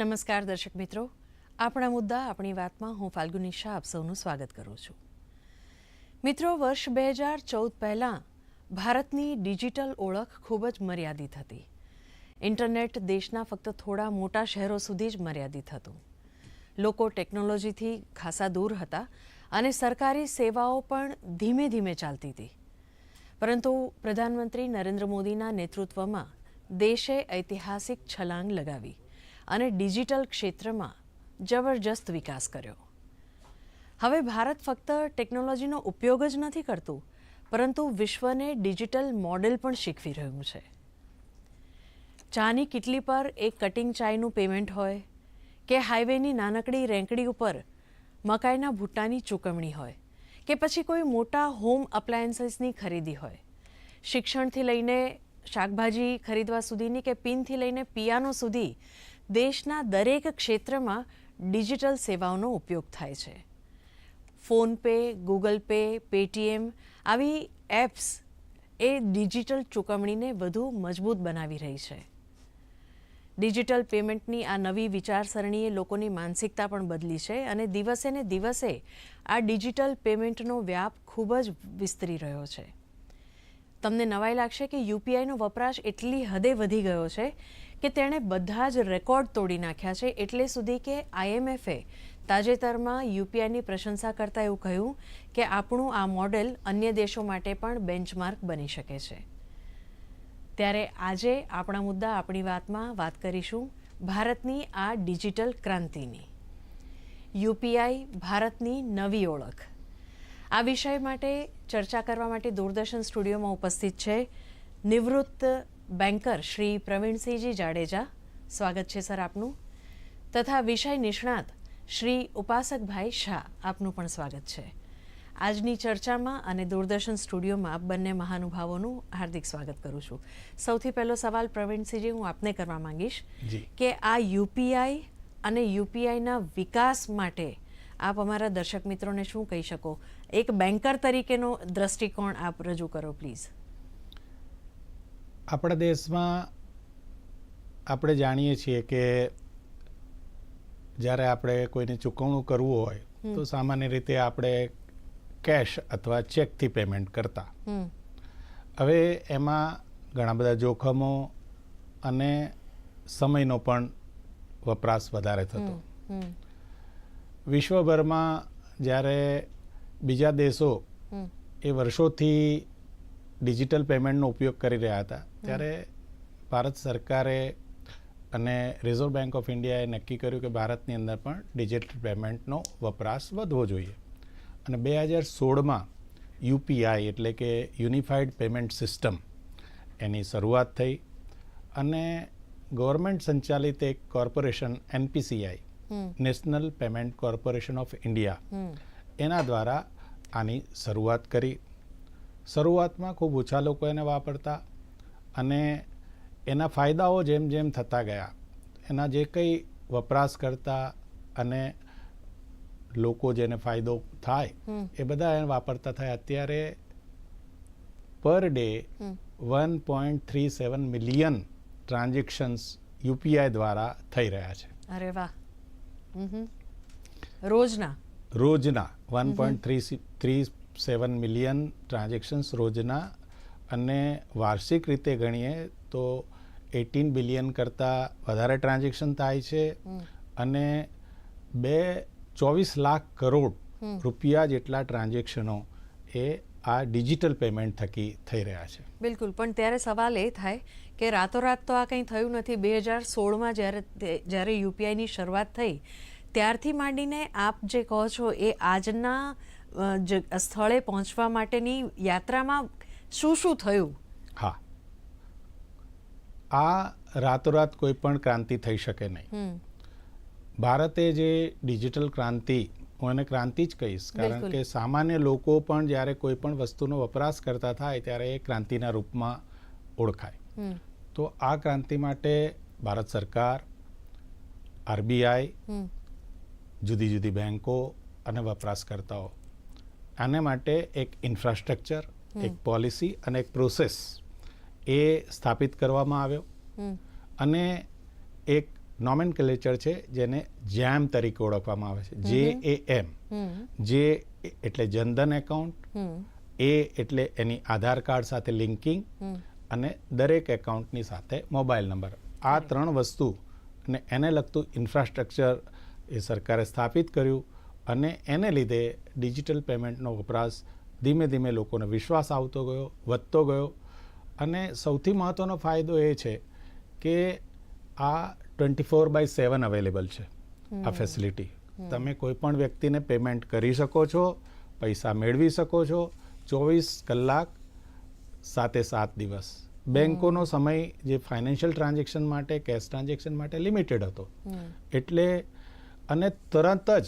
નમસ્કાર દર્શક મિત્રો. આપણા મુદ્દા, આપણી વાતમાં હું ફાલ્ગુની શાહ આપ સૌનું સ્વાગત કરું છું. મિત્રો, વર્ષ બે હજાર ચૌદ પહેલાં ભારતની ડિજિટલ ઓળખ ખૂબ જ મર્યાદિત હતી. ઇન્ટરનેટ દેશના ફક્ત થોડા મોટા શહેરો સુધી જ મર્યાદિત હતું. લોકો ટેકનોલોજીથી ખાસા દૂર હતા અને સરકારી સેવાઓ પણ ધીમે ધીમે ચાલતી હતી. પરંતુ પ્રધાનમંત્રી નરેન્દ્ર મોદીના નેતૃત્વમાં દેશે ઐતિહાસિક છલાંગ લગાવી. અને ડિજિટલ ક્ષેત્રમાં જબરજસ્ત વિકાસ કર્યો. હવે ભારત ફક્ત ટેકનોલોજીનો ઉપયોગ જ નથી કરતું, પરંતુ વિશ્વને ડિજિટલ મોડેલ પણ શીખવી રહ્યું છે. ચાની કિટલી પર એક કટિંગ ચાયનું પેમેન્ટ હોય કે હાઈવેની નાનકડી રેંકડી ઉપર મકાઈના ભૂટ્ટાની ચૂકવણી હોય કે પછી કોઈ મોટા હોમ અપ્લાયન્સીસની ખરીદી હોય. શિક્ષણથી લઈને શાકભાજી ખરીદવા સુધીની કે પિનથી લઈને પિયાનો સુધી દેશના દરેક ક્ષેત્રમાં ડિજિટલ સેવાઓનો ઉપયોગ થાય છે. ફોનપે ગૂગલ પે, પેટીએમ આવી એપ્સ એ ડિજિટલ ચૂકવણીને વધુ મજબૂત બનાવી રહી છે. ડિજિટલ પેમેન્ટની આ નવી વિચારસરણીએ લોકોની માનસિકતા પણ બદલી છે અને દિવસે ને દિવસે આ ડિજિટલ પેમેન્ટનો વ્યાપ ખૂબ જ વિસ્તરી રહ્યો છે. તમને નવાઈ લાગશે કે યુપીઆઈનો વપરાશ એટલી હદે વધી ગયો છે કે તેણે બધા જ રેકોર્ડ તોડી નાખ્યા છે એટલે સુધી કે આઈએમએફે તાજેતરમાં યુપીઆઈની પ્રશંસા કરતાં એવું કહ્યું કે આપણું આ મોડેલ અન્ય દેશો માટે પણ બેન્ચમાર્ક બની શકે છે. ત્યારે આજે આપણા મુદ્દા આપણી વાતમાં વાત કરીશું ભારતની આ ડિજિટલ ક્રાંતિની. યુપીઆઈ ભારતની નવી ઓળખ. આ વિષય માટે ચર્ચા કરવા માટે દૂરદર્શન સ્ટુડિયોમાં ઉપસ્થિત છે નિવૃત્ત બેન્કર શ્રી પ્રવીણસિંહજી જાડેજા. સ્વાગત છે સર આપનું. તથા વિષય નિષ્ણાત શ્રી ઉપાસકભાઈ શાહ આપનું પણ સ્વાગત છે. આજની ચર્ચામાં અને દૂરદર્શન સ્ટુડિયોમાં બંને મહાનુભાવોનું હાર્દિક સ્વાગત કરું છું. સૌથી પહેલો સવાલ પ્રવીણસિંહજી હું આપને કરવા માંગીશ કે આ યુપીઆઈ અને યુપીઆઈના વિકાસ માટે આપ અમારા દર્શક મિત્રોને શું કહી શકો? એક બેન્કર તરીકેનો દ્રષ્ટિકોણ આપ રજૂ કરો પ્લીઝ. આપણા દેશમાં આપણે જાણીએ છીએ કે જ્યારે આપણે કોઈને ચૂકવણું કરવું હોય તો સામાન્ય રીતે આપણે કેશ અથવા ચેકથી પેમેન્ટ કરતા. હવે એમાં ઘણા બધા જોખમો અને સમયનો પણ વપરાશ વધારે થતો. વિશ્વભરમાં જ્યારે બીજા દેશો એ વર્ષોથી ડિજિટલ પેમેન્ટનો ઉપયોગ કરી રહ્યા હતા ત્યારે ભારત સરકારે અને રિઝર્વ બેંક ઓફ ઇન્ડિયાએ નક્કી કર્યું કે ભારતની અંદર પણ ડિજિટલ પેમેન્ટનો વપરાશ વધવો જોઈએ. અને બે હજાર સોળમાં યુપીઆઈ એટલે કે યુનિફાઈડ પેમેન્ટ સિસ્ટમ એની શરૂઆત થઈ અને ગવર્મેન્ટ સંચાલિત એક corporation NPCI national payment corporation of India એના દ્વારા આની શરૂઆત કરી. શરૂઆતમાં ખૂબ ઓછા લોકો એને વાપરતા અને એના ફાયદાઓ જેમ જેમ થતા ગયા એના જે કંઈ વપરાશકર્તા અને લોકો જેને ફાયદો થાય એ બધા એને વાપરતા થાય. અત્યારે per day one point three seven million transactions UPI દ્વારા થઈ રહ્યા છે. અરે વાહ. રોજના? રોજના one point three three seven million transactions રોજના અને વાર્ષિક રીતે ગણીએ તો એટીન બિલિયન કરતાં વધારે ટ્રાન્ઝેક્શન થાય છે અને બે ચોવીસ લાખ કરોડ રૂપિયા જેટલા ટ્રાન્ઝેક્શનો એ આ ડિજિટલ પેમેન્ટ થકી થઈ રહ્યા છે. બિલકુલ. પણ ત્યારે સવાલ એ થાય કે રાતોરાત તો આ કંઈ થયું નથી. બે હજાર સોળમાં જ્યારે જ્યારે યુપીઆઈની શરૂઆત થઈ ત્યારથી માંડીને આપ જે કહો છો એ આજના સ્થળે પહોંચવા માટેની યાત્રામાં શું શું થયું? હા. આ રાતોરાત કોઈ પણ ક્રાંતિ થઈ શકે નહીં. ભારતે જે ડિજિટલ ક્રાંતિ હું એને ક્રાંતિ જ કહીશ કારણ કે સામાન્ય લોકો પણ જ્યારે કોઈ પણ વસ્તુનો વપરાશ કરતા થાય ત્યારે એ ક્રાંતિના રૂપમાં ઓળખાય. તો આ ક્રાંતિ માટે ભારત સરકાર આરબીઆઈ જુદી જુદી બેન્કો અને વપરાશકર્તાઓ આને માટે એક ઇન્ફ્રાસ્ટ્રક્ચર એક પોલિસી અને એક પ્રોસેસ એ સ્થાપિત કરવામાં આવ્યો. અને એક નોમેન છે જેને જેમ તરીકે ઓળખવામાં આવે છે. જે એ એમ જે એટલે જનધન એકાઉન્ટ એ એટલે એની આધાર કાર્ડ સાથે લિંકિંગ અને દરેક એકાઉન્ટની સાથે મોબાઈલ નંબર આ ત્રણ વસ્તુ અને એને લગતું ઇન્ફ્રાસ્ટ્રક્ચર એ સરકારે સ્થાપિત કર્યું. અને એને લીધે ડિજિટલ પેમેન્ટનો વપરાશ ધીમે ધીમે લોકોને વિશ્વાસ આવતો ગયો વધતો ગયો. અને સૌથી મહત્ત્વનો ફાયદો એ છે કે આ twenty four by seven available છે આ ફેસિલિટી તમે કોઈ પણ વ્યક્તિને પેમેન્ટ કરી શકો છો પૈસા મેળવી શકો છો ચોવીસ કલાક સાતે સાત દિવસ. બેંકોનો સમય જે ફાઇનાન્શિયલ ટ્રાન્ઝેક્શન માટે કેશ ટ્રાન્ઝેક્શન માટે લિમિટેડ હતો. એટલે અને તરત જ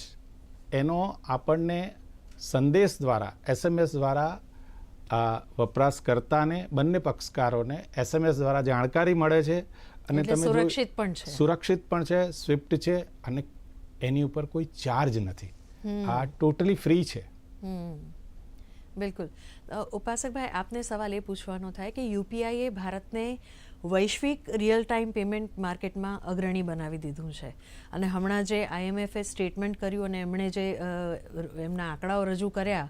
એનો આપણને સંદેશ દ્વારા એસએમએસ દ્વારા વપરાશકર્તાને બંને પક્ષકારોને એસએમએસ દ્વારા જાણકારી મળે છે અને તમે સુરક્ષિત પણ છે. સુરક્ષિત પણ છે સ્વિફ્ટ છે અને એની ઉપર કોઈ ચાર્જ નથી. આ ટોટલી ફ્રી છે. બિલકુલ. ઉપાસકભાઈ આપને સવાલ એ પૂછવાનો થાય કે યુપીઆઈ એ ભારતને વૈશ્વિક રિયલ ટાઈમ પેમેન્ટ માર્કેટમાં અગ્રણી બનાવી દીધું છે. અને હમણાં જે આઈએમએફે સ્ટેટમેન્ટ કર્યું અને એમણે જે એમના આંકડાઓ રજૂ કર્યા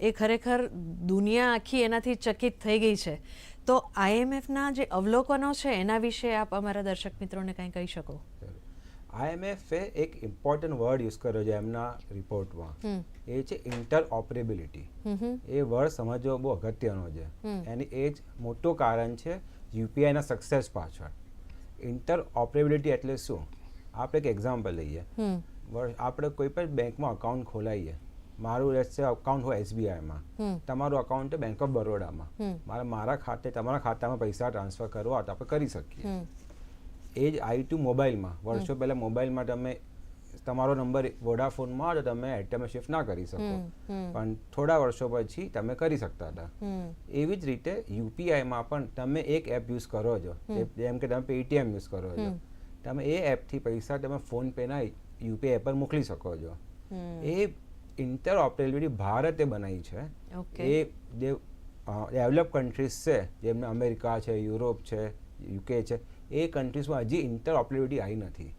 એ ખરેખર દુનિયા આખી એનાથી ચકિત થઈ ગઈ છે. તો આઈએમએફના જે અવલોકનો છે એના વિશે આપ અમારા દર્શક મિત્રોને કંઈ કહી શકો? આઈએમએફે એક ઇમ્પોર્ટન્ટ વર્ડ યુઝ કર્યો છે એમના રિપોર્ટમાં એ છે ઇન્ટર ઓપરેબિલિટી એ વર્ડ સમજવો બહુ અગત્યનો છે. એની એ જ મોટું કારણ છે યુપીઆઈના સક્સેસ પાછળ. ઇન્ટર ઓપરેબિલિટી એટલે શું? આપણે એક એક્ઝામ્પલ લઈએ. આપણે કોઈ પણ બેંકમાં અકાઉન્ટ ખોલાવીએ મારું રહેશે અકાઉન્ટ હોય એસબીઆઈમાં તમારું અકાઉન્ટ બેંક ઓફ બરોડામાં. મારા મારા ખાતે તમારા ખાતામાં પૈસા ટ્રાન્સફર કરવા તો આપણે કરી શકીએ. એ જ આઈ ટુ મોબાઈલમાં વર્ષો પહેલાં મોબાઈલમાં તમે તમારો નંબર વોડાફોનમાં તો તમે એરટેલમાં શિફ્ટ ના કરી શકો. પણ થોડા વર્ષો પછી તમે કરી શકતા હતા. એવી જ રીતે યુપીઆઈમાં પણ તમે એક એપ યુઝ કરો છો. જેમ કે તમે પેટીએમ યુઝ કરો છો. તમે એ એપથી પૈસા તમે ફોન પેના યુપીઆઈ પર મોકલી શકો છો. એ ઇન્ટર ઓપરેબિલિટી ભારતે બનાવી છે. એ જે ડેવલપ કન્ટ્રીઝ છે જેમને અમેરિકા છે યુરોપ છે યુકે છે એ કન્ટ્રીઝમાં હજી ઇન્ટર ઓપરેબિલિટી આવી નથી.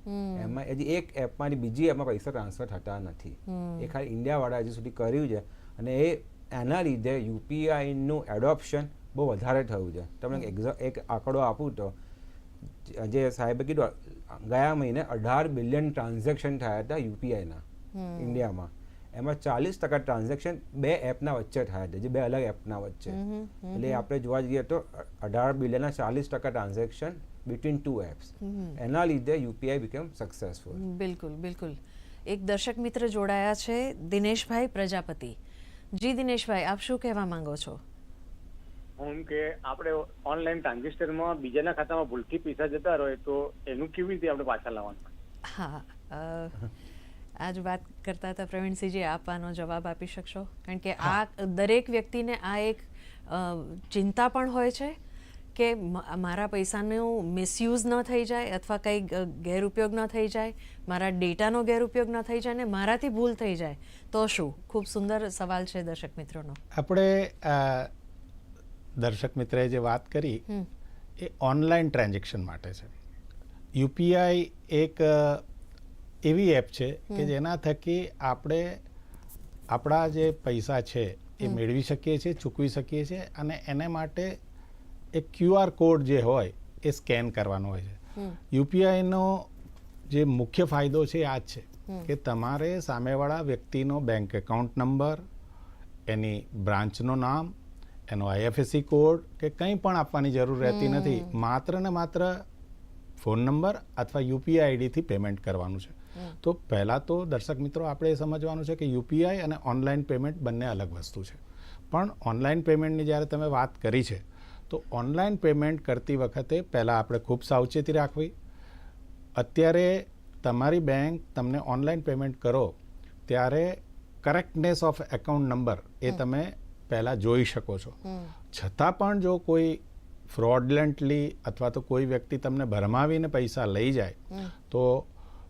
એમાં હજી એક એપમાંથી બીજી એપમાં પૈસા ટ્રાન્સફર થતા નથી. એ ખાલી ઇન્ડિયાવાળા હજી સુધી કર્યું છે અને એ એના લીધે યુપીઆઈનું એડોપ્શન બહુ વધારે થયું છે. તમને એક આંકડો આપું તો જે સાહેબે કીધું ગયા મહિને અઢાર બિલિયન ટ્રાન્ઝેક્શન થયા હતા યુપીઆઈના ઇન્ડિયામાં. એમાં ચાલીસ ટકા ટ્રાન્ઝેક્શન બે એપના વચ્ચે થયા છે જે બે અલગ એપના વચ્ચે. એટલે આપણે જોવા જઈએ તો અઢાર બિલિયનના ચાલીસ ટકા ટ્રાન્ઝેક્શન બિટવીન ટુ એપ્સ એના લીધે યુપીઆઈ બીકેમ સક્સેસફુલ બિલકુલ બિલકુલ. એક દર્શક મિત્ર જોડાયા છે દિનેશભાઈ પ્રજાપતિ. જી દિનેશભાઈ આપ શું કહેવા માંગો છો? હું કે આપણે ઓનલાઈન ટ્રાન્ઝેક્શનમાં બીજાના ખાતામાં ભૂલથી પૈસા જતા રહે તો એનું કેવી રીતે આપણે પાછા લાવવાનું? હા આજ વાત કરતા હતા પ્રવીણસિંહજી આપવાનો આનો જવાબ આપી શકશો? કારણ કે આ દરેક વ્યક્તિને આ એક ચિંતા પણ હોય છે કે મારા પૈસાનું મિસયુઝ ન થઈ જાય અથવા કંઈ ગેરઉપયોગ ન થઈ જાય મારા ડેટાનો ગેરઉપયોગ ન થઈ જાય ને મારાથી ભૂલ થઈ જાય તો શું? ખૂબ સુંદર સવાલ છે દર્શક મિત્રોનો. આપણે દર્શક મિત્રએ જે વાત કરી એ ઓનલાઈન ટ્રાન્ઝેક્શન માટે છે. યુપીઆઈ એક એવી એપ છે કે જેના થકી આપણે આપણા જે પૈસા છે એ મેળવી શકીએ છીએ ચૂકવી શકીએ છીએ અને એને માટે એક ક્યુઆર કોડ જે હોય એ સ્કેન કરવાનો હોય છે. યુપીઆઈનો જે મુખ્ય ફાયદો છે આ જ છે કે તમારે સામેવાળા વ્યક્તિનો બેંક એકાઉન્ટ નંબર એની બ્રાન્ચનું નામ એનો આઈએફએસસી કોડ કે કંઈ પણ આપવાની જરૂર રહેતી નથી. માત્ર ને માત્ર ફોન નંબર અથવા યુપીઆઈ આઈડીથી પેમેન્ટ કરવાનું છે. તો પહેલાં તો દર્શક મિત્રો આપણે એ સમજવાનું છે કે યુપીઆઈ અને ઓનલાઈન પેમેન્ટ બંને અલગ વસ્તુ છે. પણ ઓનલાઈન પેમેન્ટની જ્યારે તમે વાત કરી છે તો ઓનલાઈન પેમેન્ટ કરતી વખતે પહેલાં આપણે ખૂબ સાવચેતી રાખવી. અત્યારે તમારી બેંક તમને ઓનલાઈન પેમેન્ટ કરો ત્યારે કરેક્ટનેસ ઓફ એકાઉન્ટ નંબર એ તમે પહેલાં જોઈ શકો છો. છતાં પણ જો કોઈ ફ્રોડલેન્ટલી અથવા તો કોઈ વ્યક્તિ તમને ભરમાવીને પૈસા લઈ જાય તો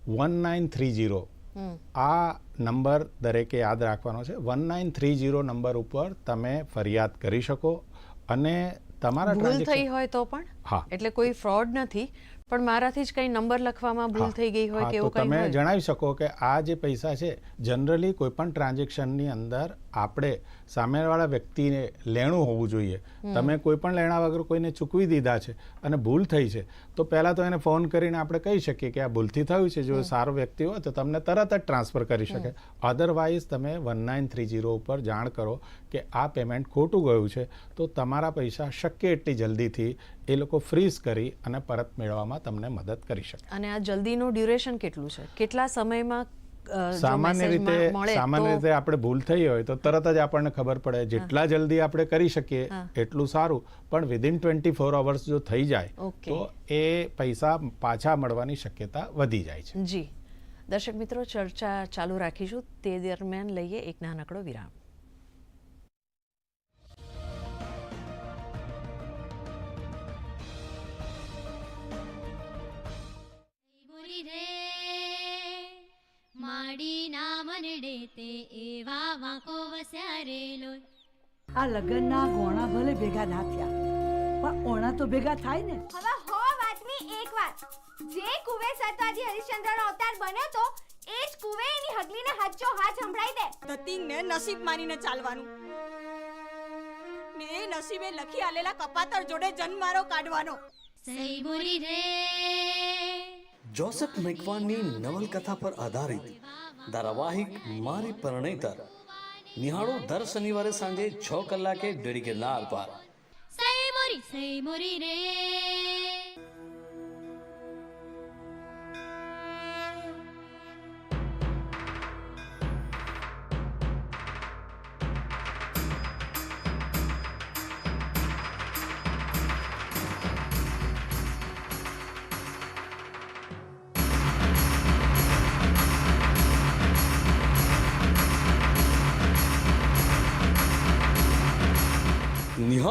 વન નાઇન થ્રી જીરો આ નંબર દરેકે યાદ રાખવાનો છે. One nine three zero number ઉપર તમે ફરિયાદ કરી શકો અને તમારા ભૂલ થઈ હોય તો પણ. હા. એટલે કોઈ ફ્રોડ નથી પણ મારાથી જ કંઈ નંબર લખવામાં ભૂલ થઈ ગઈ હોય કે એવું કંઈ તમે જણાવી શકો કે આ જે પૈસા છે જનરલી કોઈ પણ ટ્રાન્ઝેક્શનની અંદર આપણે સામેવાળા વ્યક્તિને લેણું હોવું જોઈએ. તમે કોઈ પણ લેણા વગર કોઈને ચૂકવી દીધા છે અને ભૂલ થઈ છે તો પહેલાં તો એને ફોન કરીને આપણે કહી શકીએ કે આ ભૂલથી થયું છે. જો સારો વ્યક્તિ હોય તો તમને તરત જ ટ્રાન્સફર કરી શકે. અધરવાઇઝ તમે વન નાઇન થ્રી જીરો ઉપર જાણ કરો કે આ પેમેન્ટ ખોટું ગયું છે તો તમારા પૈસા શક્ય એટલી જલ્દીથી એ લોકો ફ્રીઝ કરી અને પરત મેળવવામાં તમને મદદ કરી શકે. અને આ જલ્દીનું ડ્યુરેશન કેટલું છે? કેટલા સમયમાં સામાન્ય રીતે સામાન્ય રીતે આપણે ભૂલ થઈ હોય તો તરત જ આપણને ખબર પડે. જેટલા જલ્દી આપણે કરી શકીએ. એટલું સારું. પણ વિધિન ટ્વેન્ટી ફોર અવર્સ જો થઈ જાય તો એ પૈસા પાછા મળવાની શક્યતા વધી જાય છે. જી. દર્શક મિત્રો ચર્ચા ચાલુ રાખીશું. તે દરમિયાન લઈએ એક નાનકડો વિરામ. તે એવા વાંકો વસ્યા રે લોય આ લગ્નના ગોણા ભલે ભેગા ના થયા પણ ઓણા તો ભેગા થાય ને. હવે હો વાતની એક વાત. જે કુવે સતાજી હરિશ્ચંદ્રનો અવતાર બન્યો તો એ જ કુવે એની હગલીને હાચો હાથ સંભળાઈ દે. ધતિંગને નસીબ માનીને ચાલવાનું. ને નસીબે લખી આલેલા કપાતર જોડે જન્મારો કાઢવાનો. સહી બોલી રે. જોસેફ મેકવાનની નવલકથા પર આધારિત ધારાવાહિક મારી પરણેતર નિહાળો દર શનિવારે સાંજે છ કલાકે ડેડી ગિરનાર પર. સહી મોરી સહી મોરી રે.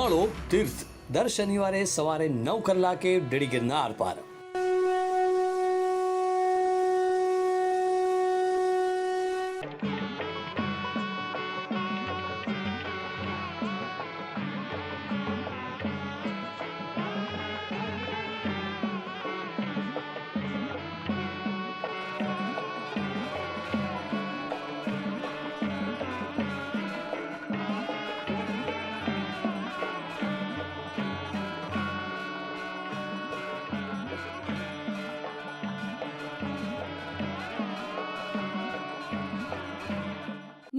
નિહાળો તીર્થ. દર શનિવારે સવારે નવ કલાકે ડેડી ગિરનાર પર.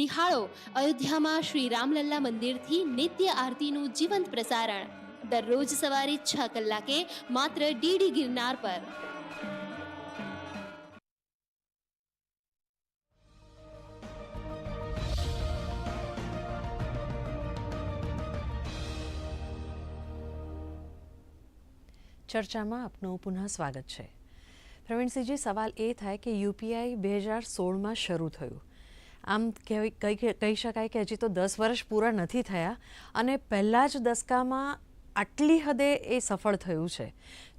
નિહાળો. અયોધ્યામાં શ્રી રામલલ્લા મંદિરથી નિત્ય આરતીનું જીવંત પ્રસારણ. દરરોજ સવારે છ કલાકે માત્ર ડીડી ગિરનાર પર. ચર્ચામાં આપનું પુનઃ સ્વાગત છે. પ્રવીણસિંહજી, સવાલ એ થાય કે યુપીઆઈ બે હજાર સોળમાં શરૂ થયું. આમ કહેવાય- કહી કહી શકાય કે હજી તો દસ વર્ષ પૂરા નથી થયા અને પહેલાં જ દસકામાં આટલી હદે એ સફળ થયું છે.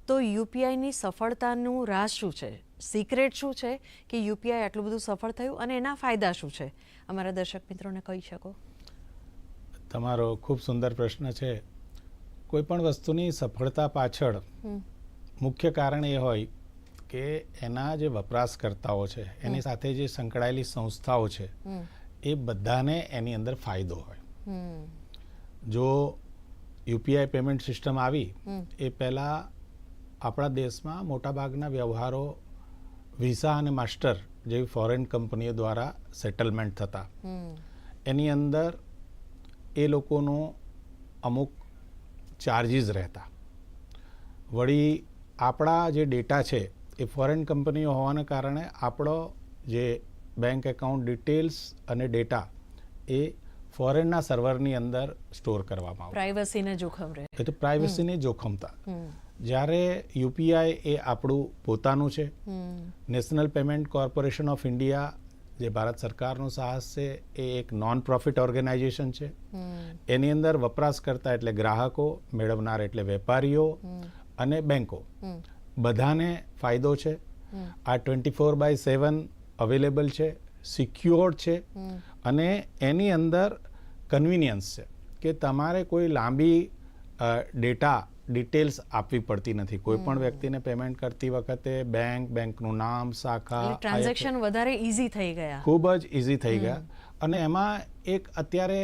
તો યુપીઆઈની સફળતાનું રાજ શું છે? સિક્રેટ શું છે કે યુપીઆઈ આટલું બધું સફળ થયું અને એના ફાયદા શું છે? અમારા દર્શક મિત્રોને કહી શકો? તમારો ખૂબ સુંદર પ્રશ્ન છે. કોઈ પણ વસ્તુની સફળતા પાછળ મુખ્ય કારણ એ હોય કે એના જે વપરાશકર્તાઓ છે એની સાથે જે સંકળાયેલી સંસ્થાઓ છે એ બધાને એની અંદર ફાયદો હોય. જો યુપીઆઈ પેમેન્ટ સિસ્ટમ આવી એ પહેલાં આપણા દેશમાં મોટાભાગના વ્યવહારો વિઝા અને માસ્ટર જેવી ફોરેન કંપનીઓ દ્વારા સેટલમેન્ટ થતા. એની અંદર એ લોકોનું અમુક ચાર્જીસ રહેતા. વળી આપણા જે ડેટા છે એ ફોરેન કંપનીઓ હોવાને કારણે આપણો જે બેંક એકાઉન્ટ ડિટેલ્સ અને ડેટા એ ફોરેનના સર્વરની અંદર સ્ટોર કરવામાં આવે પ્રાઇવસીને જોખમ રહે. એ તો પ્રાઇવસીને જોખમતા. જ્યારે યુપીઆઈ એ આપણું પોતાનું છે national payment corporation of India જે ભારત સરકારનું સાહસ છે એ એક નોન પ્રોફિટ ઓર્ગેનાઇઝેશન છે. એની અંદર વપરાશકર્તા એટલે ગ્રાહકો મેળવનાર એટલે વેપારીઓ અને બેંકો. બધાને ફાયદો છે. આ twenty four by seven available છે સિક્યોર્ડ છે અને એની અંદર કન્વિનિયન્સ છે કે તમારે કોઈ લાંબી ડેટા ડિટેલ્સ આપવી પડતી નથી. કોઈ પણ વ્યક્તિને પેમેન્ટ કરતી વખતે બેંક બેંકનું નામ શાખા ટ્રાન્ઝેક્શન વધારે ઇઝી થઈ ગયા. ખૂબ જ ઇઝી થઈ ગયા. અને એમાં એક અત્યારે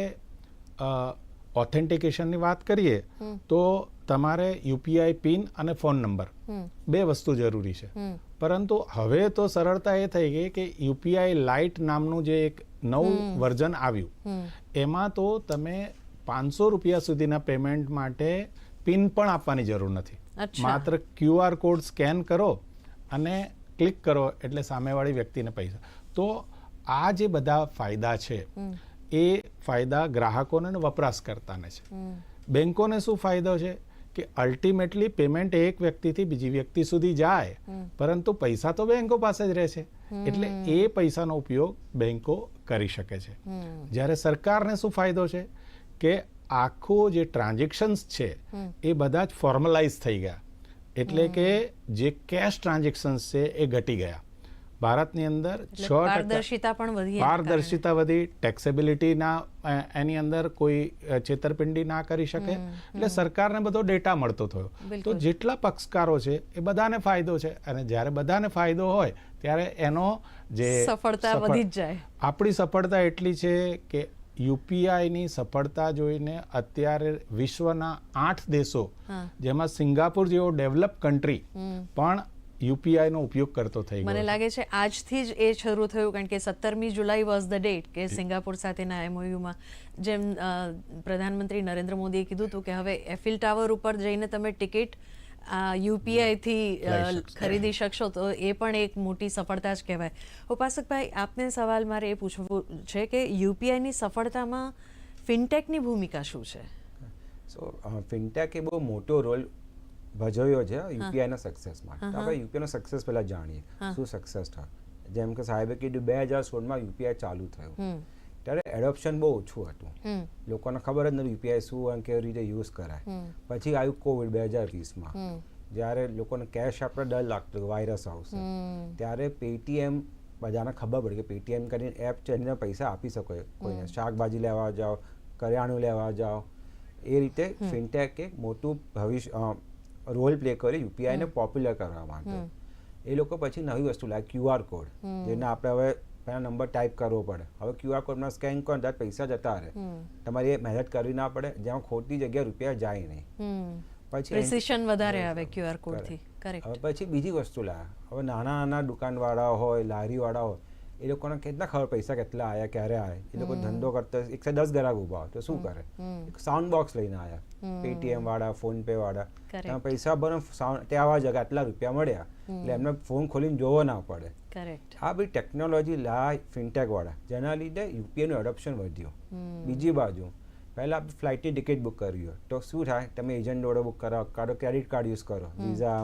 ઓથેન્ટિકેશનની વાત કરીએ તો તમારે યુપીઆઈ પિન અને ફોન નંબર બે વસ્તુ જરૂરી છે. પરંતુ હવે તો સરળતા એ થઈ ગઈ કે યુપીઆઈ લાઇટ નામનું જે એક નવું વર્ઝન આવ્યું એમાં તો તમે પાંચસો રૂપિયા સુધીના પેમેન્ટ માટે પિન પણ આપવાની જરૂર નથી. માત્ર ક્યુઆર કોડ સ્કેન કરો અને ક્લિક કરો એટલે સામેવાળી વ્યક્તિને પૈસા. તો આ જે બધા ફાયદા છે એ ફાયદા ગ્રાહકોને અને વપરાશકર્તાને છે. બેંકોને શું ફાયદો છે? કે અલ્ટિમેટલી પેમેન્ટ એક વ્યક્તિથી બીજી વ્યક્તિ સુધી જાય પરંતુ પૈસા તો બેંકો પાસે જ રહે છે એટલે એ પૈસાનો ઉપયોગ બેંકો કરી શકે છે. જ્યારે સરકારને શું ફાયદો છે? કે આખો જે ટ્રાન્ઝેક્શન્સ છે એ બધા જ ફોર્મલાઇઝ થઈ ગયા. એટલે કે જે કેશ ટ્રાન્ઝેક્શન્સ છે એ ઘટી ગયા. ભારતની અંદર છ પારદર્શિતા પણ વધી પારદર્શિતા વધી ટેક્સેબિલિટીના એની અંદર કોઈ છેતરપિંડી ના કરી શકે. એટલે સરકારને બધો ડેટા મળતો થયો. તો જેટલા પક્ષકારો છે એ બધાને ફાયદો છે. અને જ્યારે બધાને ફાયદો હોય ત્યારે એનો જે સફળતા વધી જ જાય. આપણી સફળતા એટલી છે કે યુપીઆઈની સફળતા જોઈને અત્યારે વિશ્વના આઠ દેશો જેમાં સિંગાપુર જેવો ડેવલપ કન્ટ્રી પણ યુપીઆઈનો ઉપયોગ કરતો થઈ ગયો મને લાગે છે આજથી જ એ શરૂ થયું કારણ કે સત્તરમી જુલાઈ વોઝ ધ ડેટ કે સિંગાપુર સાથેના એમઓયુમાં જેમ પ્રધાનમંત્રી નરેન્દ્ર મોદીએ કીધું હતું કે હવે એફિલ ટાવર ઉપર જઈને તમે ટિકિટ યુપીઆઈથી ખરીદી શકશો તો એ પણ એક મોટી સફળતા જ કહેવાય. ઉપાસકભાઈ આપને સવાલ મારે એ પૂછવું છે કે યુપીઆઈની સફળતામાં ફિનટેકની ભૂમિકા શું છે? સો ફિનટેક એ બહુ મોટો રોલ ભજવ્યો છે યુપીઆઈના સક્સેસ માટે. આપણે યુપીઆઈનો સક્સેસ પહેલાં જાણીએ શું સક્સેસ થયો. જેમ કે સાહેબે કીધું બે હજાર સોળમાં યુપીઆઈ ચાલુ થયું. ત્યારે એડોપ્શન બહુ ઓછું હતું. લોકોને ખબર જ નથી યુપીઆઈ શું અને કેવી રીતે યુઝ કરાય. પછી આવ્યું કોવિડ બે હજાર વીસમાં. જ્યારે લોકોને કેશ આપણે ડર લાગતો વાયરસ આવશે. ત્યારે પેટીએમ બધાને ખબર પડી કે પેટીએમ કરીને એપ છે એને પૈસા આપી શકો કોઈને. શાકભાજી લેવા જાઓ કરિયાણું લેવા જાઓ. એ રીતે ફિનટેક એક મોટું ભવિષ્ય રોલ પ્લે કર્યો યુપીઆઈને પોપ્યુલર કરવા માટે. એ લોકો પછી નવી વસ્તુ લાવે ક્યુઆર કોડ. જેને આપણે હવે પહેલા નંબર ટાઈપ કરવો પડે. હવે ક્યુઆર કોડમાં સ્કેન કરો ત્યારે પૈસા જતા રહે. તમારે એ મહેનત કરવી ના પડે જ્યાં ખોટી જગ્યાએ રૂપિયા જાય નહીં. પછી પ્રિસિશન વધારે આવે ક્યુઆર કોડથી. કરેક્ટ હવે પછી બીજી વસ્તુ લાવ્યા હવે નાના નાના દુકાનવાળા હોય લારીવાળા હોય એ લોકોને કેટલા ખબર પૈસા કેટલા આવ્યા ક્યારે આવ્યા એ લોકો ધંધો કરતા એકસો દસ ગ્રાહક હોય તો શું કરે? એક સાઉન્ડ બોક્સ લઈને આવ્યા પેટીએમ વાળા ફોન પે વાળા. તમે પૈસા ભરો સાઉન્ડ ત્યાં આવા જગ્યા આટલા રૂપિયા મળ્યા. એટલે એમને ફોન ખોલીને જોવો ના પડે. આ બધી ટેકનોલોજી લાય ફિનટેક વાળા. જેના લીધે યુપીઆઈનું એડોપ્શન વધ્યું. બીજી બાજુ પહેલાં આપણે ફ્લાઇટની ટિકિટ બુક કરવી હોય. તો શું થાય? તમે એજન્ટ જોડે બુક કરો કાઢો ક્રેડિટ કાર્ડ યુઝ કરો. વિઝા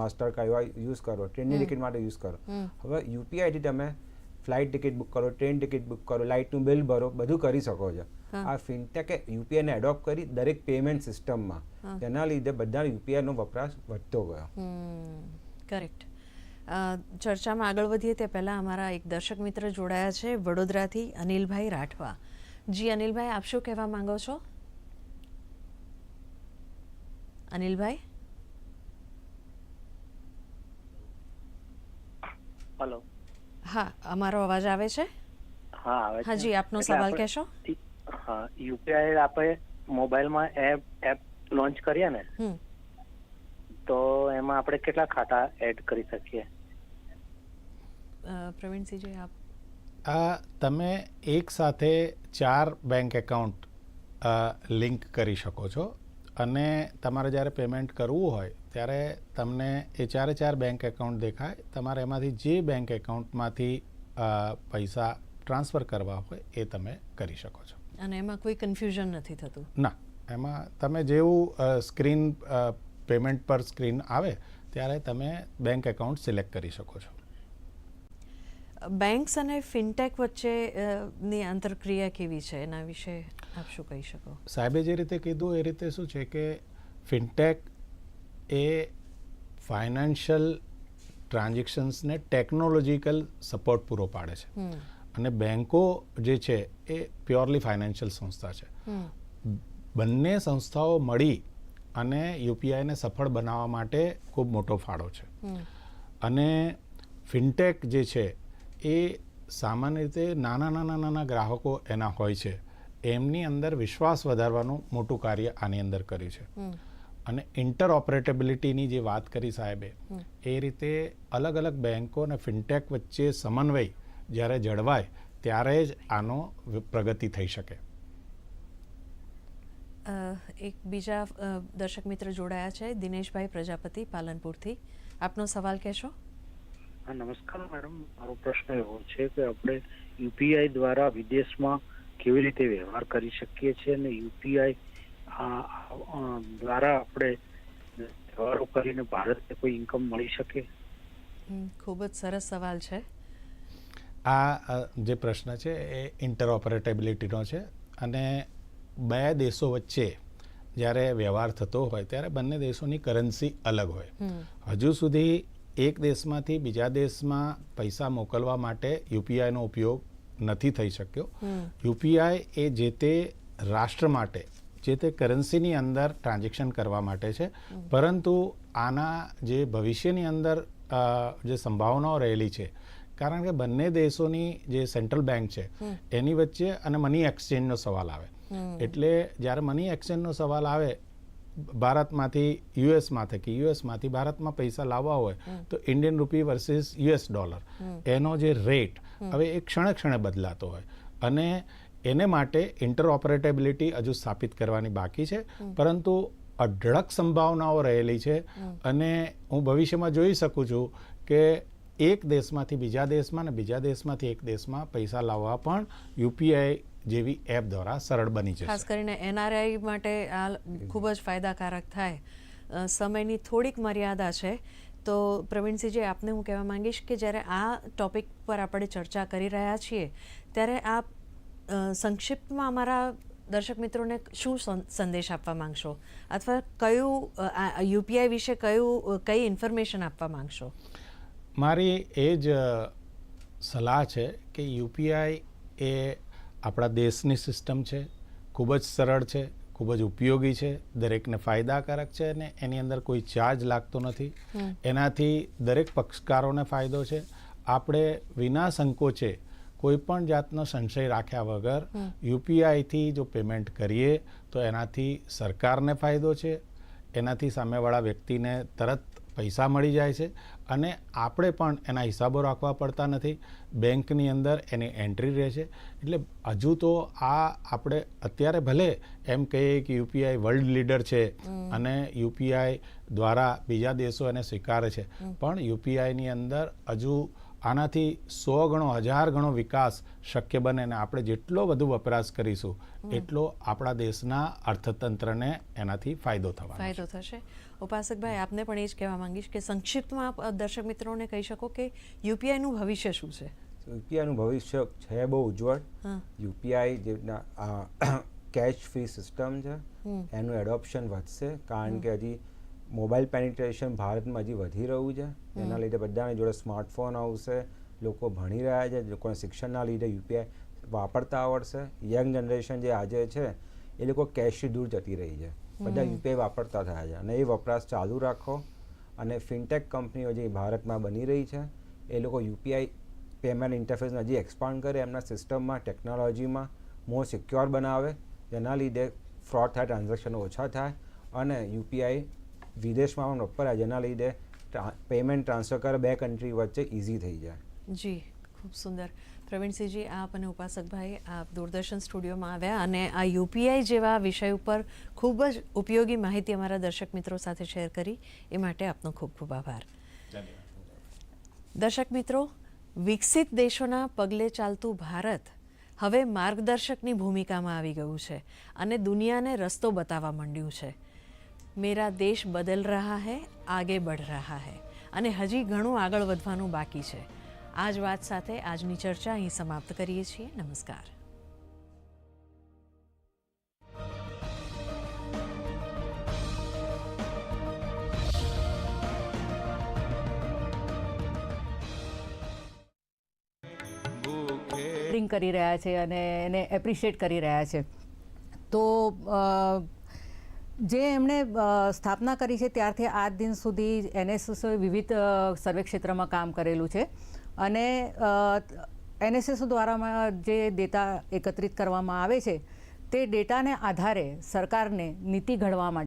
માસ્ટર કાર્ડ યુઝ કરો. ટ્રેનની ટિકિટ માટે યુઝ કરો. હવે યુપીઆઈથી તમે ફ્લાઇટ ટિકિટ બુક કરો ટ્રેન ટિકિટ બુક કરો લાઇટનું બિલ ભરો બધું કરી શકો છો. આ ફિનટેકે યુપીઆઈને એડોપ્ટ કરી દરેક પેમેન્ટ સિસ્ટમમાં. જેના લીધે બધા યુપીઆઈનો વપરાશ વધતો ગયો. કરેક્ટ ચર્ચામાં આગળ વધીએ તે પહેલાં અમારા એક દર્શક મિત્ર જોડાયા છે વડોદરાથી અનિલભાઈ રાઠવા. જી અનિલભાઈ આપ શું કહેવા માંગો છો? અનિલભાઈ? હલો હા અમારો અવાજ આવે છે? હા આવે છે. હાજી આપનો સવાલ કહેશો? હા યુપીઆઈ આપણે મોબાઈલમાં એપ એપ લોન્ચ કરીએ ને તો એમાં આપણે કેટલા ખાતા એડ કરી શકીએ? પ્રવીણસિંહજી આપ? આ તમે એક સાથે ચાર બેંક એકાઉન્ટ લિંક કરી શકો છો. અને તમારે જ્યારે પેમેન્ટ કરવું હોય ત્યારે તમને એ ચારે ચાર બેંક એકાઉન્ટ દેખાય. તમારે એમાંથી જે બેંક એકાઉન્ટમાંથી પૈસા ટ્રાન્સફર કરવા હોય એ તમે કરી શકો છો. અને એમાં કોઈ કન્ફ્યુઝન નથી થતું? ના. એમાં તમે જેવું સ્ક્રીન પેમેન્ટ પર સ્ક્રીન આવે ત્યારે તમે બેંક એકાઉન્ટ સિલેક્ટ કરી શકો છો. બેંક્સ અને ફિનટેક વચ્ચે ની આંતરક્રિયા કેવી છે? એના વિશે આપ શું કહી શકો? સાહેબે જે રીતે કીધું એ રીતે શું છે કે ફિનટેક એ ફાઇનાન્શિયલ ટ્રાન્ઝેક્શન્સને ટેકનોલોજીકલ સપોર્ટ પૂરો પાડે છે. અને બેન્કો જે છે એ પ્યોરલી ફાઇનાન્શિયલ સંસ્થા છે. બંને સંસ્થાઓ મળી અને યુપીઆઈને સફળ બનાવવા માટે ખૂબ મોટો ફાળો છે. અને ફિનટેક જે છે એ સામાન્ય રીતે નાના નાના નાના ગ્રાહકો એના હોય છે. એમની અંદર વિશ્વાસ વધારવાનું મોટું કાર્ય આની અંદર કર્યું છે. અને ઇન્ટર ઓપરેટેબિલિટીની જે વાત કરી સાહેબે એ રીતે અલગ અલગ બેન્કો અને ફિનટેક વચ્ચે સમન્વય જ્યારે જળવાય ત્યારે જ આનો પ્રગતિ થઈ શકે. એક બીજા દર્શક મિત્ર જોડાયા છે દિનેશભાઈ પ્રજાપતિ પાલનપુરથી. આપનો સવાલ કહેશો? હા નમસ્કાર મેડમ. મારો પ્રશ્ન એવો છે કે આપણે યુપીઆઈ દ્વારા વિદેશમાં કેવી રીતે વ્યવહાર કરી શકીએ છીએ અને યુપીઆઈ દ્વારા આપણે વ્યવહારો કરીને ભારતને કોઈ ઇન્કમ મળી શકે? ખૂબ જ સરસ સવાલ છે. આ જે પ્રશ્ન છે એ ઇન્ટર ઓપરેટેબિલિટીનો છે અને બે દેશો વચ્ચે જ્યારે વ્યવહાર થતો હોય ત્યારે બંને દેશોની કરન્સી અલગ હોય. હજુ સુધી એક દેશમાંથી બીજા દેશમાં પૈસા મોકલવા માટે યુપીઆઈનો ઉપયોગ નથી થઈ શક્યો. યુપીઆઈ એ જે તે રાષ્ટ્ર માટે જે તે કરન્સીની અંદર ટ્રાન્ઝેક્શન કરવા માટે છે. પરંતુ આના જે ભવિષ્યની અંદર જે સંભાવનાઓ રહેલી છે કારણ કે બંને દેશોની જે સેન્ટ્રલ બેંક છે એની વચ્ચે અને મની એક્સચેન્જનો સવાલ આવે. એટલે જ્યારે મની એક્સચેન્જનો સવાલ આવે ભારતમાંથી યુએસમાંથી કે યુએસમાંથી ભારતમાં પૈસા લાવવા હોય તો ઇન્ડિયન રૂપી વર્સિસ યુએસ ડોલર. એનો જે રેટ હવે એ ક્ષણે ક્ષણે બદલાતો હોય. અને એને માટે ઇન્ટરઓપરેટેબિલિટી હજુ સ્થાપિત કરવાની બાકી છે. પરંતુ અઢળક સંભાવનાઓ રહેલી છે અને હું ભવિષ્યમાં જોઈ શકું છું કે એક દેશમાંથી બીજા દેશમાં ને બીજા દેશમાંથી એક દેશમાં પૈસા લાવવા પણ યુપીઆઈ જેવી એપ દ્વારા સરળ બની ખાસ કરીને એનઆરઆઈ માટે આ ખૂબ જ ફાયદાકારક થાય. સમયની થોડીક મર્યાદા છે. તો પ્રવીણસિંહજી આપને હું કહેવા માંગીશ કે જ્યારે આ ટોપિક પર આપણે ચર્ચા કરી રહ્યા છીએ ત્યારે આપ સંક્ષિપ્તમાં અમારા દર્શક મિત્રોને શું સંદેશ આપવા માંગશો? અથવા કયું યુપીઆઈ વિશે કયું કઈ ઇન્ફોર્મેશન આપવા માંગશો? મારી એ જ સલાહ છે કે યુપીઆઈ એ આપણા દેશની સિસ્ટમ છે ખૂબ જ સરળ છે ખૂબ જ ઉપયોગી છે દરેકને ફાયદાકારક છે અને એની અંદર કોઈ ચાર્જ લાગતો નથી. એનાથી દરેક પક્ષકારોને ફાયદો છે. આપણે વિના સંકોચે કોઈ પણ જાતનો સંશય રાખ્યા વગર યુપીઆઈથી જો પેમેન્ટ કરીએ તો એનાથી સરકારને ફાયદો છે એનાથી સામેવાળા વ્યક્તિને તરત પૈસા મળી જાય છે અને આપણે પણ એના હિસાબો રાખવા પડતા નથી. બેંકની અંદર એની એન્ટ્રી રહે છે. એટલે હજુ તો આ આપણે અત્યારે ભલે એમ કહીએ કે યુપીઆઈ વર્લ્ડ લીડર છે અને યુપીઆઈ દ્વારા બીજા દેશો એને સ્વીકારે છે. પણ યુપીઆઈની અંદર હજુ આનાથી સો ગણો હજાર ગણો વિકાસ શક્ય બને અને આપણે જેટલો વધુ વપરાશ કરીશું એટલો આપણા દેશના અર્થતંત્રને એનાથી ફાયદો થવાનો ફાયદો થશે. ઉપાસકભાઈ આપને પણ એ જ કહેવા માંગીશ કે સંક્ષિપ્તમાં આપ દર્શક મિત્રોને કહી શકો કે યુપીઆઈનું ભવિષ્ય શું છે? યુપીઆઈનું ભવિષ્ય છે બહુ ઉજ્જવળ. યુપીઆઈ જે કેશ ફ્રી સિસ્ટમ છે. એનું એડોપ્શન વધશે. કારણ કે હજી મોબાઈલ પેનિટ્રેશન ભારતમાં હજી વધી રહ્યું છે. એના લીધે બધાની જોડે સ્માર્ટફોન આવશે લોકો ભણી રહ્યા છે લોકોને શિક્ષણના લીધે યુપીઆઈ વાપરતા આવડશે. યંગ જનરેશન જે આજે છે એ લોકો કેશથી દૂર જતી રહી છે. બધા યુપીઆઈ વાપરતા થયા છે અને એ વપરાશ ચાલુ રાખો. અને ફિનટેક કંપનીઓ જે ભારતમાં બની રહી છે એ લોકો યુપીઆઈ પેમેન્ટ ઇન્ટરફેસને હજી એક્સપાન્ડ કરે એમના સિસ્ટમમાં ટેકનોલોજીમાં મોર સિક્યોર બનાવે. જેના લીધે ફ્રોડ થાય ટ્રાન્ઝેક્શન ઓછા થાય અને યુપીઆઈ વિદેશમાં પણ વપરાય જેના લીધે પેમેન્ટ ટ્રાન્સફર કર બે કન્ટ્રી વચ્ચે ઇઝી થઈ જાય. જી, ખૂબ સુંદર. પ્રવીણસિંહજી, આપ અને ઉપાસકભાઈ આપ દૂરદર્શન સ્ટુડિયોમાં આવ્યા અને આ યુપીઆઈ જેવા વિષય ઉપર ખૂબ જ ઉપયોગી માહિતી અમારા દર્શક મિત્રો સાથે શેર કરી. એ માટે આપનો ખૂબ ખૂબ આભાર. દર્શક મિત્રો, વિકસિત દેશોના પગલે ચાલતું ભારત હવે માર્ગદર્શકની ભૂમિકામાં આવી ગયું છે અને દુનિયાને રસ્તો બતાવવા માંડ્યું છે. મેરા દેશ બદલ રહા હૈ આગે બઢ રહા હૈ અને હજી ઘણું આગળ વધવાનું બાકી છે. આ જ વાત સાથે આજની ચર્ચા અહીં સમાપ્ત કરીએ છીએ. નમસ્કાર. કરી રહ્યા છે અને એને એપ્રિશિએટ કરી રહ્યા છે. તો જે એમણે સ્થાપના કરી છે ત્યારથી આજ દિન સુધી એનએસએસ વિવિધ સર્વે ક્ષેત્રમાં કામ કરેલું છે. અને એનએસએસ દ્વારા જે ડેટા એકત્રિત કરવામાં આવે છે, તે ડેટાને આધારે સરકારને નીતિ ઘડવા માટે